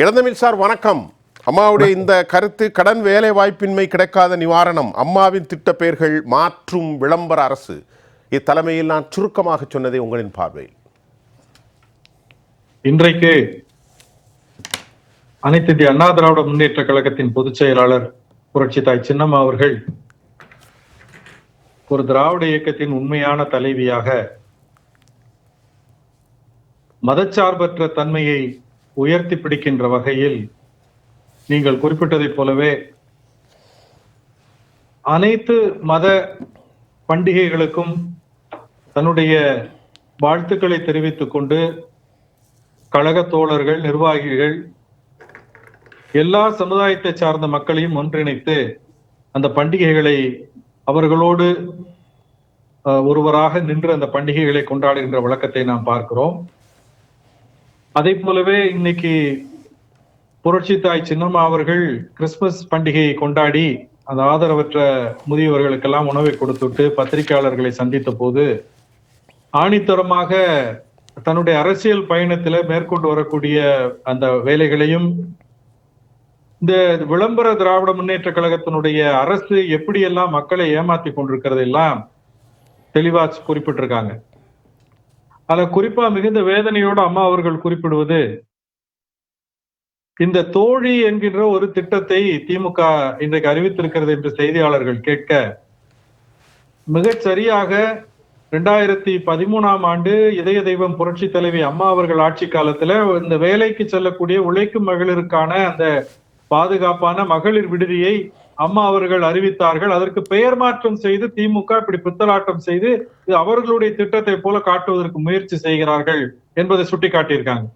இளந்தமிழ் sir வணக்கம். அம்மாவுடைய இந்த கருத்து கடன் வேலை வாய்ப்பின்மை கிடைக்காத நிவாரணம். அம்மாவின் திட்ட பெயர்கள் மாற்றும் விளம்பர அரசு. இத்தலைமையில் நான் சுருக்கமாக சொன்னதை உங்களின் பார்வையில். இன்றைக்கு அனைத்து இந்திய அண்ணா திராவிட முன்னேற்ற கழகத்தின் பொதுச் செயலாளர் புரட்சி தாய் சின்னம்மா அவர்கள் ஒரு திராவிட இயக்கத்தின் உண்மையான தலைவியாக மதச்சார்பற்ற தன்மையை உயர்த்தி பிடிக்கின்ற வகையில் நீங்கள் குறிப்பிட்டதைப் போலவே அனைத்து மத பண்டிகைகளுக்கும் தன்னுடைய வாழ்த்துக்களை தெரிவித்துக் கொண்டு கழக தோழர்கள் நிர்வாகிகள் எல்லா சமுதாயத்தை சார்ந்த மக்களையும் ஒன்றிணைத்து அந்த பண்டிகைகளை அவர்களோடு ஒருவராக நின்று அந்த பண்டிகைகளை கொண்டாடுகின்ற வழக்கத்தை நாம் பார்க்கிறோம். அதே போலவே இன்னைக்கு புரட்சி தாய் சின்னம்மா அவர்கள் கிறிஸ்துமஸ் பண்டிகையை கொண்டாடி அந்த ஆதரவற்ற முதியவர்களுக்கெல்லாம் உணவை கொடுத்துட்டு பத்திரிகையாளர்களை சந்தித்த போது ஆணித்தரமாக தன்னுடைய அரசியல் பயணத்துல மேற்கொண்டு வரக்கூடிய அந்த வேலைகளையும் இந்த விளம்பர திராவிட முன்னேற்ற கழகத்தினுடைய அரசு எப்படியெல்லாம் மக்களை ஏமாத்தி கொண்டிருக்கிறது எல்லாம் தெளிவா குறிப்பிட்டிருக்காங்க. அதுல குறிப்பா மிகுந்த வேதனையோடு அம்மா அவர்கள் குறிப்பிடுவது இந்த தோழி என்கின்ற ஒரு திட்டத்தை திமுக இன்றைக்கு அறிவித்திருக்கிறது என்று செய்தியாளர்கள் கேட்க மிகச் சரியாக ரெண்டாயிரத்தி பதிமூணாம் ஆண்டு இதய தெய்வம் புரட்சி தலைவி அம்மா அவர்கள் ஆட்சி காலத்துல இந்த வேலைக்கு செல்லக்கூடிய உழைக்கும் மகளிருக்கான அந்த பாதுகாப்பான மகளிர் விடுதியை அம்மா அவர்கள் அறிவித்தார்கள். அதற்கு பெயர் மாற்றம் செய்து திமுக இப்படி பித்தலாட்டம் செய்து இது அவர்களுடைய திட்டத்தை போல காட்டுவதற்கு முயற்சி செய்கிறார்கள் என்பதை சுட்டிக்காட்டியிருக்காங்க.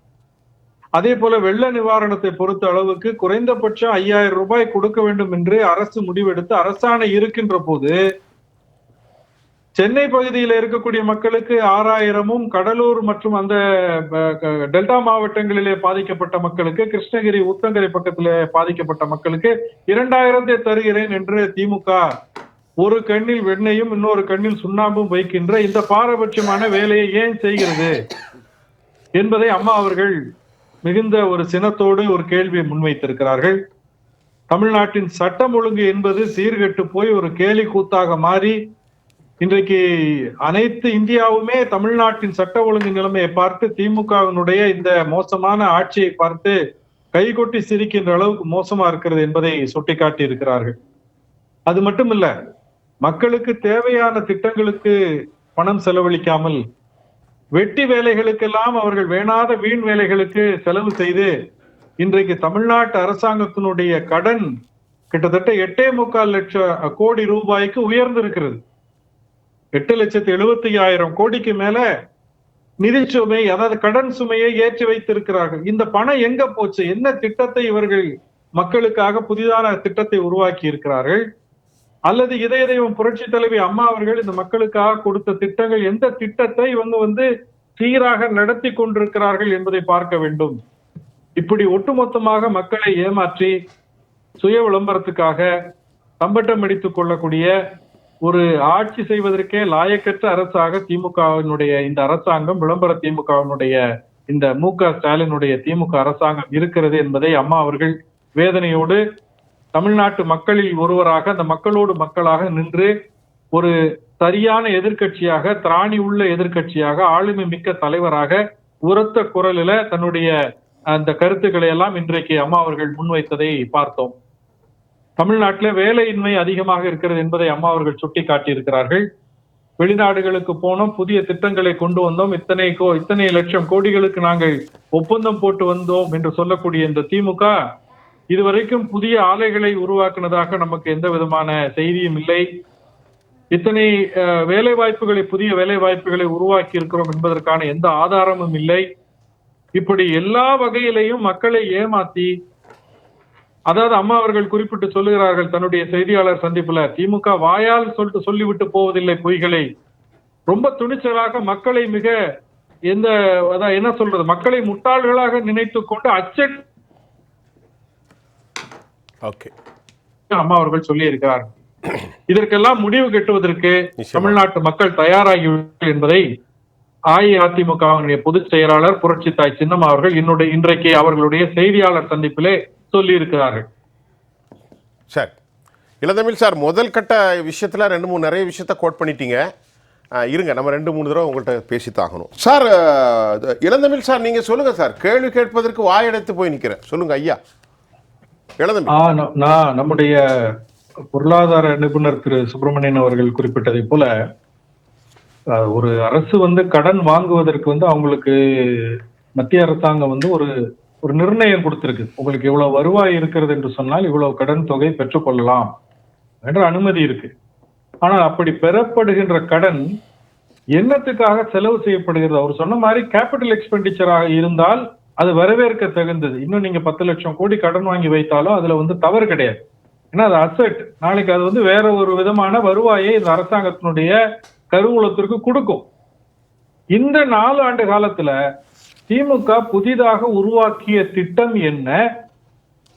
அதே போல வெள்ள நிவாரணத்தை பொறுத்த அளவுக்கு குறைந்தபட்சம் ஐயாயிரம் ரூபாய் கொடுக்க வேண்டும் என்று அரசு முடிவெடுத்து அரசாணை இருக்கின்ற போது சென்னை பகுதியில் இருக்கக்கூடிய மக்களுக்கு ஆறாயிரமும் கடலூர் மற்றும் அந்த க- டெல்டா மாவட்டங்களிலே பாதிக்கப்பட்ட மக்களுக்கு கிருஷ்ணகிரி ஊத்தங்கரை பக்கத்தில் பாதிக்கப்பட்ட மக்களுக்கு இரண்டாயிரத்தை தருகிறேன் என்று திமுக ஒரு கண்ணில் வெண்ணையும் இன்னொரு கண்ணில் சுண்ணாம்பும் வைக்கின்ற இந்த பாரபட்சமான வேலையை ஏன் செய்கிறது என்பதை அம்மா அவர்கள் மிகுந்த ஒரு சினத்தோடு ஒரு கேள்வியை முன்வைத்திருக்கிறார்கள். தமிழ்நாட்டின் சட்டம் ஒழுங்கு என்பது சீர்கெட்டு போய் ஒரு கேலி கூத்தாக மாறி இன்றைக்கு அனைத்து இந்தியாவுமே தமிழ்நாட்டின் சட்ட ஒழுங்கு நிலைமையை பார்த்து திமுகவினுடைய இந்த மோசமான ஆட்சியை பார்த்து கைகொட்டி சிரிக்கின்ற அளவுக்கு மோசமா இருக்கிறது என்பதை சுட்டிக்காட்டி இருக்கிறார்கள் அது மட்டும் இல்ல மக்களுக்கு தேவையான திட்டங்களுக்கு பணம் செலவழிக்காமல் வெட்டி வேலைகளுக்கெல்லாம் அவர்கள் வேணாத வீண் வேலைகளுக்கு செலவு செய்து இன்றைக்கு தமிழ்நாட்டு அரசாங்கத்தினுடைய கடன் கிட்டத்தட்ட எட்டே முக்கால் லட்சம் கோடி ரூபாய்க்கு உயர்ந்திருக்கிறது. எட்டு லட்சத்தி எழுபத்தி ஆயிரம் கோடிக்கு மேல நிதி சுமை அதாவது கடன் சுமையை ஏற்றி வைத்திருக்கிறார்கள். இந்த பணம் எங்க போச்சு? என்ன திட்டத்தை இவர்கள் மக்களுக்காக புதிதான திட்டத்தை உருவாக்கி இருக்கிறார்கள் அல்லது இதய தெய்வம் புரட்சி தலைவி அம்மா அவர்கள் இந்த மக்களுக்காக கொடுத்த திட்டங்கள் எந்த திட்டத்தை இவங்க வந்து சீராக நடத்தி கொண்டிருக்கிறார்கள் என்பதை பார்க்க வேண்டும். இப்படி ஒட்டுமொத்தமாக மக்களை ஏமாற்றி சுய விளம்பரத்துக்காக தம்பட்டம் அடித்துக் கொள்ளக்கூடிய ஒரு ஆட்சி செய்வதற்கே லாயக்கற்ற அரசாக திமுகவினுடைய இந்த அரசாங்கம் விளம்பர திமுகவினுடைய இந்த மு க ஸ்டாலினுடைய திமுக அரசாங்கம் இருக்கிறது என்பதை அம்மா அவர்கள் வேதனையோடு தமிழ்நாட்டு மக்களில் ஒருவராக அந்த மக்களோடு மக்களாக நின்று ஒரு சரியான எதிர்க்கட்சியாக திராணி உள்ள எதிர்க்கட்சியாக ஆளுமை மிக்க தலைவராக உரத்த குரலில தன்னுடைய அந்த கருத்துக்களை எல்லாம் இன்றைக்கு அம்மா அவர்கள் முன்வைத்ததை பார்த்தோம். தமிழ்நாட்டில் வேலையின்மை அதிகமாக இருக்கிறது என்பதை அம்மா அவர்கள் சுட்டி காட்டியிருக்கிறார்கள் வெளிநாடுகளுக்கு போனோம் புதிய திட்டங்களை கொண்டு வந்தோம். இத்தனை கோ இத்தனை லட்சம் கோடிகளுக்கு நாங்கள் ஒப்பந்தம் போட்டு வந்தோம் என்று சொல்லக்கூடிய இந்த திமுக இதுவரைக்கும் புதிய ஆலைகளை உருவாக்குனதாக நமக்கு எந்த விதமான செய்தியும் இல்லை. இத்தனை வேலை வாய்ப்புகளை புதிய வேலை வாய்ப்புகளை உருவாக்கி இருக்கிறோம் என்பதற்கான எந்த ஆதாரமும் இல்லை. இப்படி எல்லா வகையிலையும் மக்களை ஏமாத்தி அதாவது அம்மா அவர்கள் குறிப்பிட்டு சொல்லுகிறார்கள் தன்னுடைய செய்தியாளர் சந்திப்புல திமுக வாயால் சொல்லிட்டு சொல்லிவிட்டு போவதில்லை பொய்களை. ரொம்ப துணிச்சலாக மக்களை மிக எந்த அதான் என்ன சொல்றது மக்களை முட்டாள்களாக நினைத்து கொண்டு அச்ச ஓகே. அம்மா அவர்கள் சொல்லி இருக்கிறார்கள் இதற்கெல்லாம் முடிவு கட்டுவதற்கு. தமிழ்நாட்டு மக்கள் தயாராகி என்பதை அஇஅதிமுகவினுடைய பொதுச் செயலாளர் புரட்சி தாய் சின்னம்மா அவர்கள் என்னுடைய இன்றைக்கு அவர்களுடைய செய்தியாளர் சந்திப்பிலே சொல்லி இருக்கிறார்கள் சரி இளந்தமிழ் சார் முதல் கட்ட விஷயத்தில் ரெண்டு மூணு நிறைய விஷயத்த கோட் பண்ணிட்டீங்க. இருங்க நம்ம ரெண்டு மூணு தடவை உங்கள்கிட்ட பேசித்தாகணும். சார் இளந்தமிழ் சார் நீங்கள் சொல்லுங்கள் சார். கேள்வி கேட்பதற்கு வாயடைத்து போய் நிற்கிறேன் சொல்லுங்க ஐயா. இளந்தமிழ். நான் நம்முடைய பொருளாதார நிபுணர் திரு சுப்பிரமணியன் அவர்கள் குறிப்பிட்டதை போல ஒரு அரசு வந்து கடன் வாங்குவதற்கு வந்து அவங்களுக்கு மத்திய அரசாங்கம் வந்து ஒரு ஒரு நிர்ணயம் கொடுத்துருக்கு. உங்களுக்கு இவ்வளவு வருவாய் இருக்கிறது என்று சொன்னால் இவ்வளவு கடன் தொகை பெற்றுக்கொள்ளலாம் என்ற அனுமதி இருக்கு. ஆனால் அப்படி பெறப்படுகின்ற கடன் என்னத்துக்காக செலவு செய்யப்படுகிறது? அவர் சொன்ன மாதிரி கேபிட்டல் எக்ஸ்பெண்டிச்சராக இருந்தால் அது வரவேற்க தகுந்தது. இன்னும் நீங்க பத்து லட்சம் கோடி கடன் வாங்கி வைத்தாலும் அதுல வந்து தவறு கிடையாது. ஏன்னா அது அசெட் நாளைக்கு அது வந்து வேற ஒரு விதமான வருவாயை இந்த அரசாங்கத்தினுடைய கருவூலத்திற்கு கொடுக்கும். இந்த நாலு ஆண்டு காலத்துல திமுக புதிதாக உருவாக்கிய திட்டம் என்ன?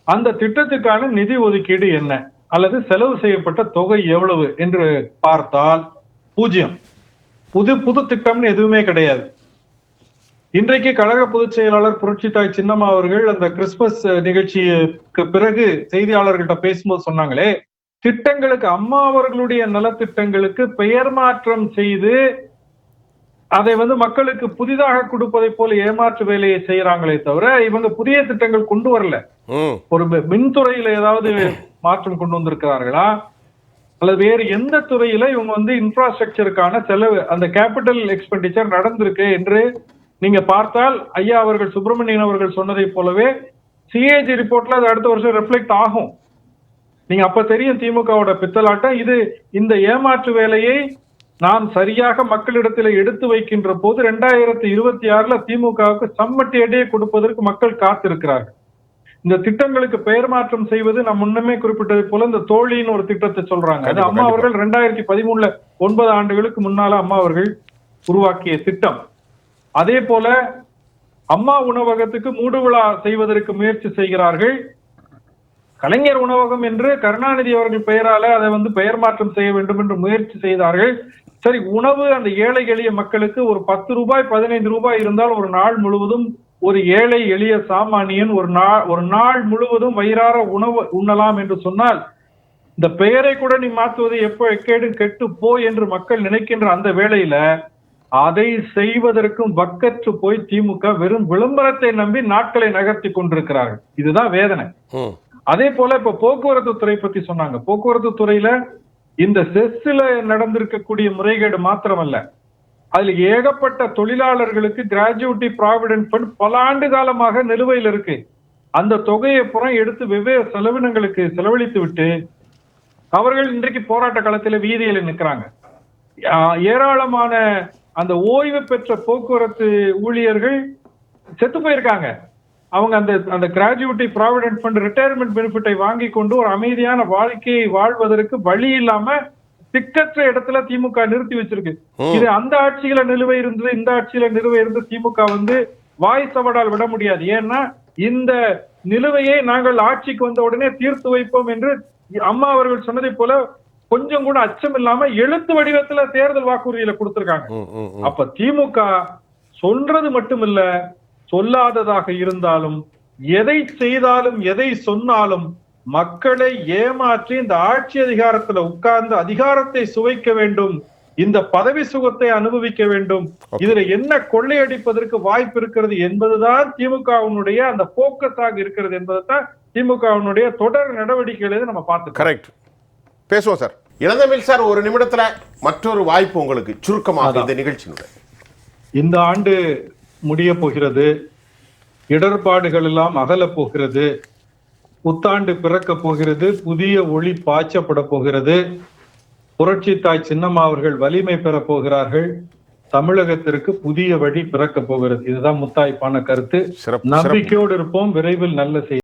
அந்த திட்டத்துக்கான நிதி ஒதுக்கீடு என்ன? அல்லது செலவு செய்யப்பட்ட தொகை எவ்வளவு என்று பார்த்தால் பூஜ்ஜியம். புது புது திட்டம்னு எதுவுமே கிடையாது. இன்றைக்கு கழக பொதுச் செயலாளர் புரட்சித்தாய் சின்னம்மா அவர்கள் அந்த கிறிஸ்துமஸ் நிகழ்ச்சிக்கு பிறகு செய்தியாளர்கள்ட்ட பேசும்போது சொன்னாங்களே திட்டங்களுக்கு அம்மா அவர்களுடைய நலத்திட்டங்களுக்கு பெயர் மாற்றம் செய்து அதை வந்து மக்களுக்கு புதிதாக கொடுப்பதை போல ஏமாற்று வேலையை செய்யறாங்களே தவிர இவங்க புதிய திட்டங்கள் கொண்டு வரல. ஒரு மின்துறையில ஏதாவது மாற்றம் கொண்டு வந்திருக்கிறார்களா? அல்லது வேறு எந்த துறையில இவங்க வந்து இன்ஃப்ராஸ்ட்ரக்சருக்கான செலவு அந்த கேபிட்டல் எக்ஸ்பெண்டிச்சர் நடந்திருக்கு என்று நீங்க பார்த்தால் ஐயா அவர்கள் சுப்பிரமணியன் அவர்கள் சொன்னதை போலவே சிஏஜி ரிப்போர்ட்ல அது அடுத்த வருஷம் ரெஃப்ளெக்ட் ஆகும். நீங்க அப்ப தெரியும் திமுகவோட பித்தலாட்டம். இது இந்த ஏமாற்று வேலையை நாம் சரியாக மக்களிடத்தில் எடுத்து வைக்கின்ற போது ரெண்டாயிரத்தி இருபத்தி ஆறுல திமுகவுக்கு சம்மட்டி அடியை கொடுப்பதற்கு மக்கள் காத்திருக்கிறார்கள். இந்த திட்டங்களுக்கு பெயர் மாற்றம் செய்வது நான் முன்னமே குறிப்பிட்டது போல இந்த தோழின்னு ஒரு திட்டத்தை சொல்றாங்க. அது அம்மா. அவர்கள் ரெண்டாயிரத்தி பதிமூணுல ஒன்பது ஆண்டுகளுக்கு முன்னால அம்மா அவர்கள் உருவாக்கிய திட்டம். அதே போல அம்மா உணவகத்துக்கு மூடு விழா செய்வதற்கு முயற்சி செய்கிறார்கள். கலைஞர் உணவகம் என்று கருணாநிதி அவர்கள் பெயரால அதை வந்து பெயர் மாற்றம் செய்ய வேண்டும் என்று முயற்சி செய்தார்கள். சரி உணவு அந்த ஏழை எளிய மக்களுக்கு ஒரு பத்து ரூபாய் பதினைந்து ரூபாய் இருந்தால் ஒரு நாள் முழுவதும் ஒரு ஏழை எளிய சாமானியன் ஒரு நாள் ஒரு நாள் முழுவதும் வயிறார உணவு உண்ணலாம் என்று சொன்னால் இந்த பெயரை கூட நீ மாற்றுவது எப்போ எக்கேடு கெட்டு போ என்று மக்கள் நினைக்கின்ற அந்த வேளையில அதை செய்வதற்கும் வக்கற்று போய் திமுக வெறும் விளம்பரத்தை நம்பி நாட்களை நகர்த்தி கொண்டிருக்கிறார்கள். இதுதான் வேதனை. அதே போல இப்ப போக்குவரத்து துறை பத்தி சொன்னாங்க. போக்குவரத்து துறையில இந்த செஸ்ல நடந்திருக்கக்கூடிய முறைகேடு மாத்திரமல்ல. அதுல ஏகப்பட்ட தொழிலாளர்களுக்கு கிராஜுவிட்டி ப்ராவிடென்ட் ஃபண்ட் பல ஆண்டு காலமாக நிலுவையில் இருக்கு. அந்த தொகையை புறம் எடுத்து வெவ்வேறு செலவினங்களுக்கு செலவழித்து விட்டு அவர்கள் இன்றைக்கு போராட்ட களத்தில் வீதியில் நிற்கிறாங்க. ஏராளமான அந்த ஓய்வு பெற்ற போக்குவரத்து ஊழியர்கள் செத்து போயிருக்காங்க. அவங்க அந்த அந்த கிராஜுவிட்டி ப்ராவிடன்ட் ஃபண்ட் ரிட்டையர்மெண்ட் பெனிஃபிட்டை வாங்கி கொண்டு ஒரு அமைதியான வாழ்க்கையை வாழ்வதற்கு வழி இல்லாம திக்கற்ற இடத்துல திமுக நிறுத்தி வச்சிருக்கு. இது அந்த ஆட்சியில நிலுவை இருந்தது இந்த ஆட்சியில நிலுவை இருந்து திமுக வந்து வாய் சவடால் விட முடியாது ஏன்னா இந்த நிலுவையை நாங்கள் ஆட்சிக்கு வந்த உடனே தீர்த்து வைப்போம் என்று அம்மா அவர்கள் சொன்னதை போல கொஞ்சம் கூட அச்சம் இல்லாம எழுத்து வடிவத்துல தேர்தல் வாக்குறுதியில கொடுத்திருக்காங்க. அப்ப திமுக சொல்றது மட்டுமில்ல சொல்லாததாக இருந்தாலும் எதை செய்தாலும் எதை சொன்னாலும் மக்களை ஏமாற்றி இந்த ஆட்சி அதிகாரத்துல உட்கார்ந்து அதிகாரத்தை சுவைக்க வேண்டும். இந்த பதவி சுகத்தை அனுபவிக்க வேண்டும். இதுல என்ன கொள்ளையடிப்பதற்கு வாய்ப்பு இருக்கிறது என்பதுதான் திமுகவினுடைய அந்த போக்கஸாக இருக்கிறது என்பதைத்தான் திமுகவினுடைய தொடர் நடவடிக்கைகளை நம்ம பார்த்துக்கிறோம் கரெக்ட் பேசுவோம் சார் இளந்தமிழ் சார் ஒரு நிமிடத்துல மற்றொரு வாய்ப்பு உங்களுக்கு சுருக்கமாக இந்த நிகழ்ச்சியினுடைய. இந்த ஆண்டு முடிய போகிறது இடர்பாடுகள் எல்லாம் அகலப் போகிறது புத்தாண்டு பிறக்க போகிறது. புதிய ஒளி பாய்ச்சப்பட போகிறது. புரட்சி தாய் சின்னம்மா அவர்கள் வலிமை பெறப் போகிறார்கள். தமிழகத்திற்கு புதிய வழி பிறக்க போகிறது. இதுதான் முத்தாய்ப்பான கருத்து. நம்பிக்கையோடு இருப்போம். விரைவில் நல்ல செய்தி